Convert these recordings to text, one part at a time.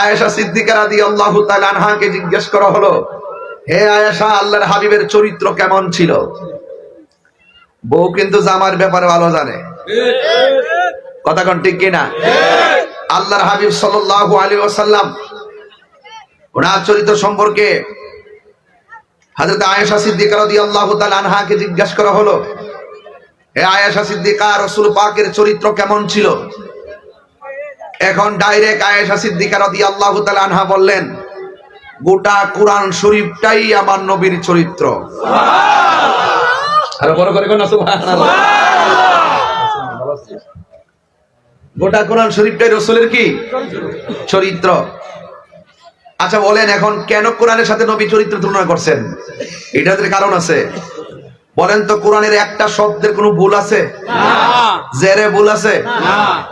আয়েশা সিদ্দিকা রাদিয়াল্লাহু তাআলা আনহাকে জিজ্ঞেস করা হলো, হে আয়েশা, আল্লাহর হাবিবের চরিত্র কেমন ছিল? বউ কিন্তু জামার ব্যাপারে ভালো জানে। কথা কোন ঠিক কিনা? আল্লাহর হাবিব সাল্লাল্লাহু আলাইহি ওয়াসাল্লাম, ওনার চরিত্র সম্পর্কে হযরত আয়েশা সিদ্দিকা রাদিয়াল্লাহু তাআলা আনহাকে জিজ্ঞেস করা হলো, হে আয়েশা সিদ্দিকা, রাসূল পাকের চরিত্র কেমন ছিল? এখন ডাইরেক্ট আয়েশা সিদ্দিকা রাদিয়াল্লাহু তাআলা আনহা বললেন গোটা কোরআন শরীফটাই আমার নবীর চরিত্র। আরও বড় করে কোন গোটা কোরআন শরীফটাই রসুলের কি? চরিত্র। আচ্ছা বলেন এখন কেন কোরআনের সাথে নবী চরিত্র তুলনা করছেন? এটাদের কারণ আছে। বলেন তো কোরআনের একটা শব্দের কোনো ভুল আছে? জেরে ভুল আছে?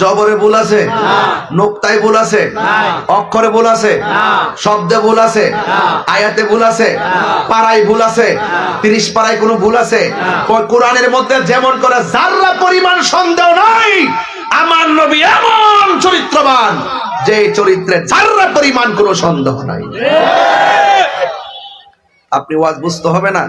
জবরে ভুল আছে? নোক্তায় ভুল আছে? অক্ষরে ভুল আছে? শব্দে ভুল আছে? আয়াতে ভুল আছে? পাড়ায় ভুল আছে? তিরিশ পাড়ায় কোনো ভুল আছে? কোরআনের মধ্যে যেমন করে জাররা পরিমাণ সন্দেহ নাই আমার নবী এমন চরিত্রবান যে চরিত্রে জাররা পরিমাণ কোনো সন্দেহ নাই। আপনি ওয়াজ বুঝতে হবে না?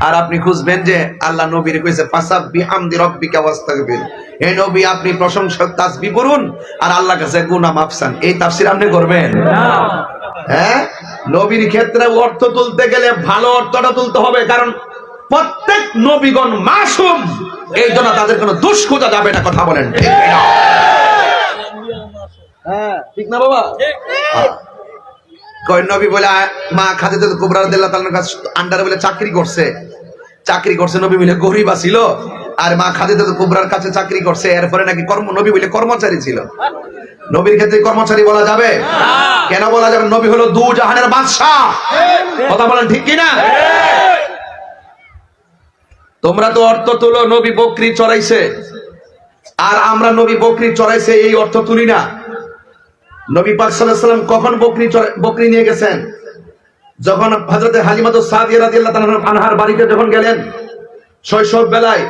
আর আপনি খুঁজবেন যে আল্লাহ নবীর কইছে ফাসাব বিহামদি রব্বিকা ওয়াস্তাগফির। হে নবী আপনি প্রশংসা তাসবিহ করুন আর আল্লাহ কাছে গুনাহ মাফসান এই তাফসীর আপনি করবেন? হ্যাঁ? নবীর ক্ষেত্রে অর্থ তুলতে গেলে ভালো অর্থটা তুলতে হবে কারণ প্রত্যেক নবীগণ মাসুম। এই জন্য তাদের কোনো দোষ খোঁজা যাবে না কথা বলেন ঠিক না হ্যাঁ ঠিক না বাবা? হ্যাঁ। কয় নবী বলে মা খাদিজা কুবরা রাদিয়াল্লাহু তাআলার কাছে আন্ডারে বলে চাকরি করছে। চাকরি করছে নবী বলে গরিব ছিল আর মা খাদিজা কুবরার কাছে চাকরি করছে এরপরে নাকি কর্ম নবী বলে কর্মচারী ছিল। নবীর ক্ষেত্রে কর্মচারী বলা যাবে? কেন বলা যাবে? নবী হলো দু জাহানের বাদশাহ। কথা বলেন ঠিক কিনা? তোমরা তো অর্থ তুলো নবী বকরি চড়াইছে। আর আমরা নবী বকরি চড়াইছে এই অর্থ তুলি না। নবী পাক সাল্লাম কখন বকরি বকরি নিয়ে গেছেন? যখন হযরতে হালিমাতু আনহার বাড়িতে যখন গেলেন, শৈশব বেলায়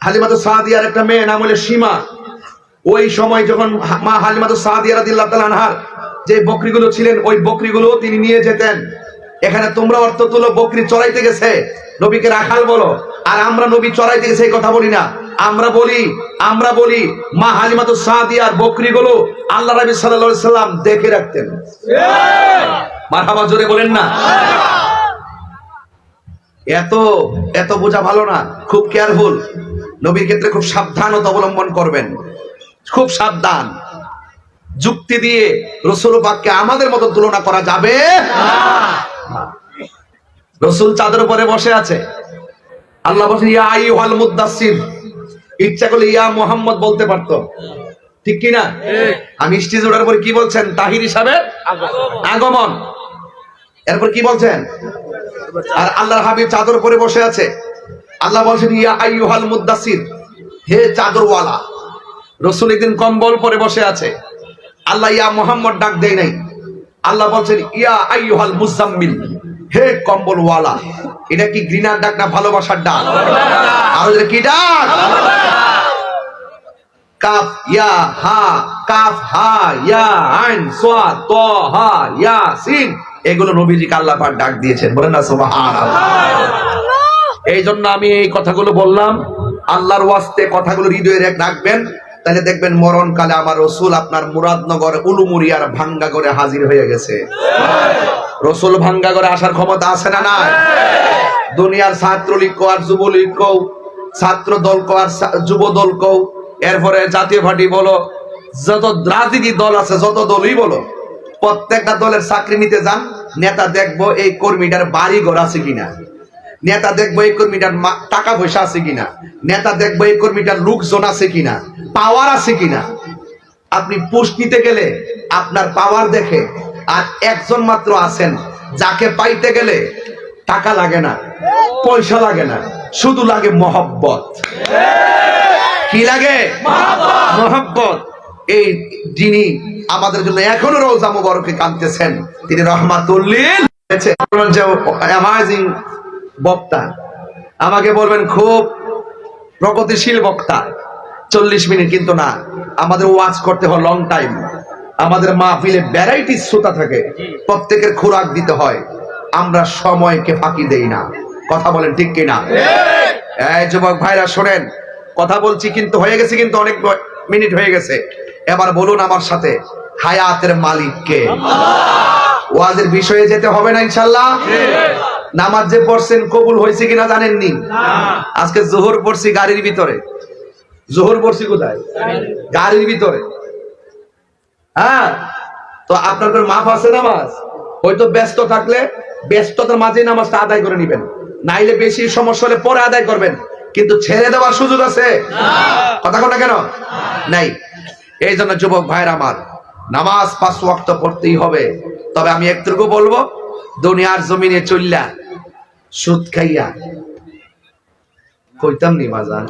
হালিমাতু সাদিয়ার একটা মেয়ে নাম হলো সীমা। ওই সময় যখন মা হালিমাতু তাআলা আনহার যে বকরিগুলো ছিলেন, ওই বকরিগুলো তিনি নিয়ে যেতেন। এখানে তোমরা অর্থ তুলো বকরি চড়াইতে গেছে। নবীকে রাখাল বলো, আর আমরা নবী চড়াইতে গেছে এই কথা বলি না। আমরা বলি আমরা বলি, মা হালিমাতু সাদিয়ার বকরিগুলো আল্লাহ নবী সাল্লাল্লাহু আলাইহি সাল্লাম দেখে রাখতেন। মারহাবা জোরে বলেন না। এত এত বোঝা ভালো না, খুব কেয়ারফুল নবীর ক্ষেত্রে খুব সাবধানতা অবলম্বন করবেন। খুব সাবধান। যুক্তি দিয়ে রসুল পাককে আমাদের মতো তুলনা করা যাবে রসুল চাঁদের উপরে বসে আছে। আল্লাহ বলছেন, ইয়া আইয়ুহাল মুদ্দাসসির ইচ্ছা করলে ইয়া মোহাম্মদ বলতে পারতো। ঠিক কি না আমি স্টেজ ওঠার পরে কি বলছেন? তাহির হিসাবে আগমন। এরপর কি বলছেন? আর আল্লাহর হাবিব চাদর পরে বসে আছে। আল্লাহ বলছেন ইয়া আইয়ুহাল মুদ্দাসির হে চাদরওয়ালা রসুল একদিন কম্বল পরে বসে আছে। আল্লাহ ইয়া মোহাম্মদ ডাক দেয় নাই। আল্লাহ বলছেন ইয়া আইয়ুহাল মুজাম্মিল হে কম্বলওয়ালা এটা কি ঘৃণার ডাক না ভালোবাসার ডাক? আর কি ডাক? কাফ ইয়া হা কাফ হা ইয়া আইন সোয়া ত হা ইয়া সিন এগুলো নবীজিকে আল্লাহ পাক ডাক দিয়েছেন। বলেন না সুবহানাল্লাহ। এই জন্য আমি এই কথাগুলো বললাম। আল্লাহর ওয়াস্তে কথাগুলো হৃদয়ে রেখ- রাখবেন। তাহলে দেখবেন মরণকালে আমার রসুল আপনার মুরাদনগর উলুমুরিয়ার ভাঙ্গা করে হাজির হয়ে গেছে। রসুল ভাঙ্গা করে আসার ক্ষমতা আছে না নাই? দুনিয়ার ছাত্রলীগ কো আর যুবলীগ কো ছাত্র দল কো আর যুব দল কো, এরপরে জাতীয় পার্টি বলো, যত রাজনীতি দল আছে, যত দলই বলো, প্রত্যেকটা দলের চাকরি নিতে যান, নেতা দেখব এই কর্মীটার বাড়ি ঘর আছে কিনা? নেতা দেখব এই কর্মীটার টাকা পয়সা আছে কিনা? নেতা দেখব এই কর্মীটার লোকজন আছে কিনা? পাওয়ার আছে কিনা? আপনি পোস্ট নিতে গেলে আপনার পাওয়ার দেখে আর একজন মাত্র আছেন, যাকে পাইতে গেলে টাকা লাগে না, পয়সা লাগে না, শুধু লাগে মহব্বত। কি লাগে? মহব্বত। এই যিনি আমাদের জন্য এখনও রোজা মুবারকে কাঁদতেছেন, তিনি রহমাতুল্লিল। অ্যামাজিং বক্তা। আমাকে বলবেন, খুব প্রগতিশীল বক্তা। চল্লিশ মিনিট কিন্তু না। আমাদের ওয়াচ করতে হয় লং টাইম আমাদের মাহফিলে ভ্যারাইটি শ্রোতা থাকে। প্রত্যেকের খোরাক দিতে হয়। আমরা সময়কে ফাঁকি দেই না। কথা বলেন ঠিক কিনা? এই যুবক ভাইরা, শোনেন। কথা বলছি কিন্তু হয়ে গেছে কিন্তু অনেক মিনিট হয়ে গেছে। এবার বলুন আমার সাথে, হায়াতের মালিককে ওয়াজের বিষয়ে যেতে হবে না ইনশাল্লাহ? নামাজ যে পড়ছেন কবুল হয়েছে কিনা জানেননি? আজকে জোহর পড়ছি গাড়ির ভিতরে। জোহর পড়ছি কোথায়? গাড়ির ভিতরে। হ্যাঁ? তো আপনার মাফ আছে নামাজ? হয়তো ব্যস্ত থাকলে ব্যস্ততার মাঝে নামাজটা আদায় করে নেবেন। নাইলে বেশি সমস্যা হলে পরে আদায় করবেন। কিন্তু ছেড়ে দেওয়ার সুযোগ আছে? কথা কোনা কেন? নাই। এই জন্য যুবক ভাইয়ের আমার নামাজ পাঁচ ওয়াক্ত পড়তেই হবে। তবে আমি একটুকু বলব দুনিয়ার জমিনে চললা সুদ খাইয়া কইতাম নি মাজান?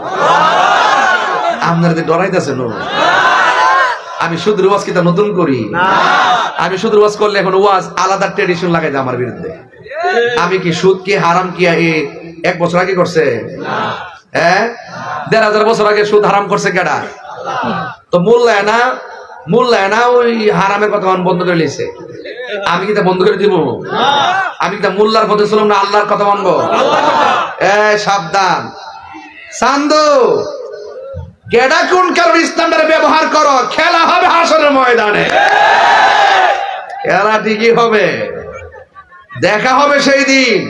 আপনারা ডরাইতেছেন আমি শুধু ওয়াজ কিতা নতুন করি? আমি শুধু ওয়াজ করলে এখন ওয়াজ আলাদা ট্রেডিশন লাগাই আমার বিরুদ্ধে। আমি কি সুদ কি হারাম কি এক বছর আগে করছে? হ্যাঁ দেড় হাজার বছর আগে সুদ হারাম করছে কেডা? তো মূল্যায় না মূল্যায় না ওই হারামের কথা বন্ধ করে লিছে। আমি কি তা বন্ধ করে দিব? আমি কি তা মোল্লার পথে ছিলাম না আল্লাহর কথা মানবো? এ সাবধান। সান্দু! গেডা কোন কারণ ইসলামের ব্যবহার করো? খেলা হবে হাসরের ময়দানে। খেলা ঠিকই হবে। দেখা হবে সেই দিন।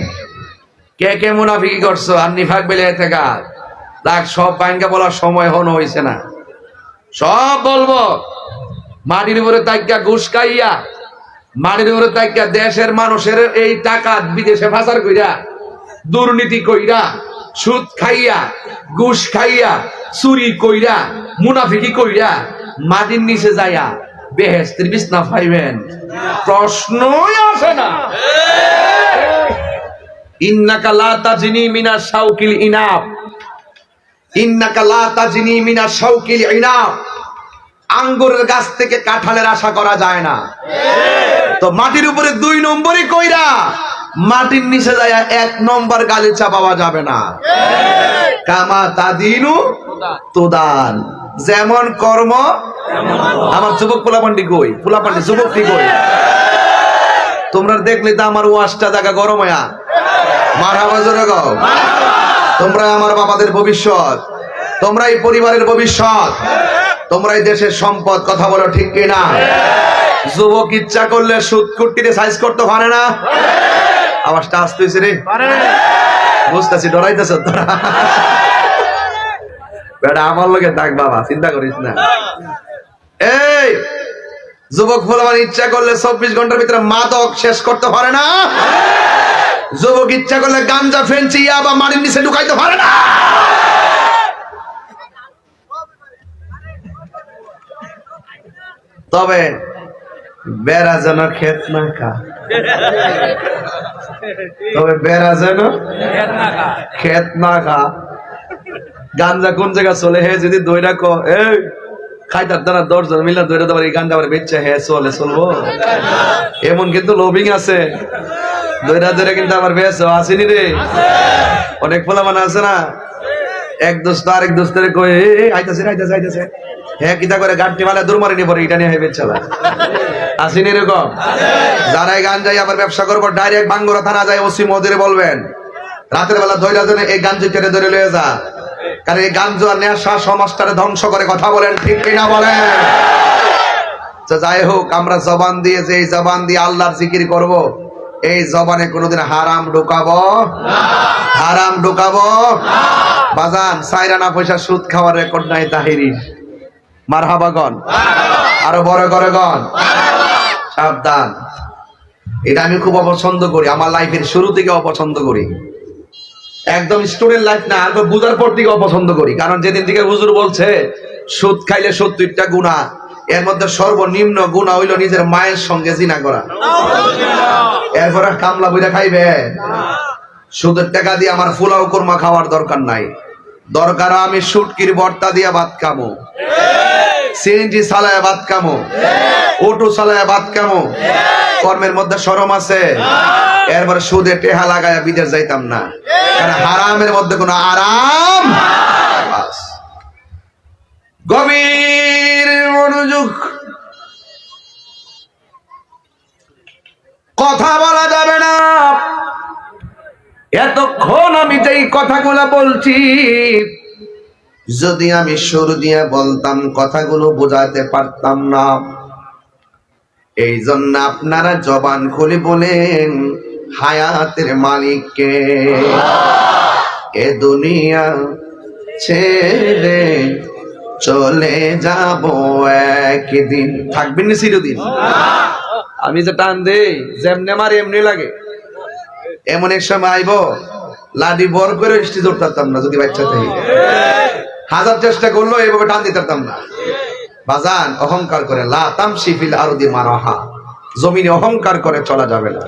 কে কে মুনাফিকি করছ? আর নিফাক বেলে থেকে দেখ সব ব্যাংকে বলার সময় হনো হয়েছে না। সব বলব, মাটির উপরে তাইকা ঘুষ খাইয়া, মাটির উপরে তাইকা দেশের মানুষের এই টাকা বিদেশে ফাঁসার কইরা, দুর্নীতি কইরা সুদ খাইয়া, ঘুষ খাইয়া, চুরি কইরা, মুনাফিকি কইরা মাটির নিচে যাইয়া বেহেস্তের বিছনা পাইবেন প্রশ্নই আসে না। ইন্নাকা মিনা শাউকিল ইনাব। ইন্নাকা মিনা আঙ্গুরের গাছ থেকে কাঁঠালের আশা করা যায় না। তো মাটির উপরে দুই নম্বরই কইরা মাটির নিচে যায়, এক নম্বর গালিচা পাওয়া যাবে না। কামা তাদিনু তুদান। যেমন কর্ম, আমার যুবক পোলাপান্ডি কই? পোলাপান্ডি যুবকটি কই? তোমরা দেখলে তো আমার ওয়াশটা জায়গা গরম হয়া মার আওয়াজরে গাও তোমরা আমার বাবাদের ভবিষ্যৎ। তোমরা এই পরিবারের ভবিষ্যৎ। তোমরা এই দেশের সম্পদ, কথা বলো ঠিক কিনা? যুবক ইচ্ছা করলে সুদ কুট্টিতে সাইজ করতে পারে না? আওয়াজটা আসতেছে রে। বুঝতেছি ডরাইতেছ তোরা। বেটা আমার লোকে ডাক বাবা চিন্তা করিস না। এই যুবক ফুলবান ইচ্ছা করলে চব্বিশ ঘণ্টার ভিতরে মাদক শেষ করতে পারে না। যুবক ইচ্ছা করলে গাঞ্জা ফেন্সি বা মাটির নিচে ঢুকাইতে পারে না। তবে বেড়া যেন খেত না খা তবে বেড়া যেন খেত না খা গাঞ্জা কোন জায়গা চলে? হে যদি দইরা ক এই খাইতার দ্বারা দশজন মিলে দইরা দেবার এই গাঞ্জা আবার বেচছে হে চলে চলবো। এমন কিন্তু লোভিং আছে। দইরা দইরা কিন্তু আবার বেশ আসেনি রে। অনেক পোলা মানে আছে না? এক দোস্ত আরেক দোস্তের কয়ে "এই, এই, আইতাছে আইতাছে আইতাছে। হ্যাঁ কিতা করে গাড়টি মালা দূর মারিনি পরে এটা নিয়ে হেবে চালা। আসেনি এরকম। যারা এই গান যাই আবার ব্যবসা করব ডাইরেক্ট বাঙ্গুরা থানা যায় ওসি মহোদয় বলবেন রাতের বেলা ধৈরা জন্য এই গাঞ্জু কেটে ধরে লয়ে যা। কারণ এই গাঞ্জু আর নেশা সমাজটারে ধ্বংস করে কথা বলেন ঠিক কিনা বলেন? যাই হোক আমরা জবান দিয়ে যে এই জবান দিয়ে আল্লাহর জিকির করব এই জবানে কোনোদিন হারাম ঢুকাবো? হারাম ঢুকাবো? বাজান সাইরানা পয়সা সুদ খাওয়ার রেকর্ড নাই তাহিরির মার হাবাগন আরও বড় করে গন সাবধান। এটা আমি খুব অপছন্দ করি আমার লাইফের শুরু থেকে অপছন্দ করি। একদম স্টুডেন্ট লাইফ না আর বুঝার পর থেকে অপছন্দ করি। কারণ যেদিন থেকে হুজুর বলছে সুদ খাইলে সত্তরটা গুণা এর মধ্যে সর্বনিম্ন গুণা হইল নিজের মায়ের সঙ্গে জিনা করা। এরপরে কামলা বুঝা খাইবে? সুদের টাকা দিয়ে আমার ফুলাও কোরমা খাওয়ার দরকার নাই। দরকার আমি সুটকির বর্তা দিয়ে ভাত খামো। সিএনজি চালায় ভাত খামো। অটো চালায় ভাত খামো। কর্মের মধ্যে সরম আছে। এরপরে সুদে টেহা লাগায় বিদেশ যাইতাম না। কারণ হারামের মধ্যে কোনো আরাম গভীর মনোযোগ। কথা বলা যাবে এতক্ষণ আমি যেই কথাগুলো বলছি যদি আমি সুর দিয়ে বলতাম কথাগুলো বোঝাতে পারতাম না। এই জন্য আপনারা জবান খুলে বলেন হায়াতের মালিককে। এ দুনিয়া ছেড়ে চলে যাব একদিন। থাকবেন না চিরদিন? আমি যে টান দেই যেমনি আমার এমনি লাগে। এমন এক সময় আইব লাডি বর করে স্টেজ উঠতাম না, যদি বাচ্চা থেকে। হাজার চেষ্টা করল এইভাবে টান দিতে পারতাম না। বাজান, অহংকার করে লাতাম শিফিল আরও দি মারাহা। জমিনে অহংকার করে চলা যাবে না।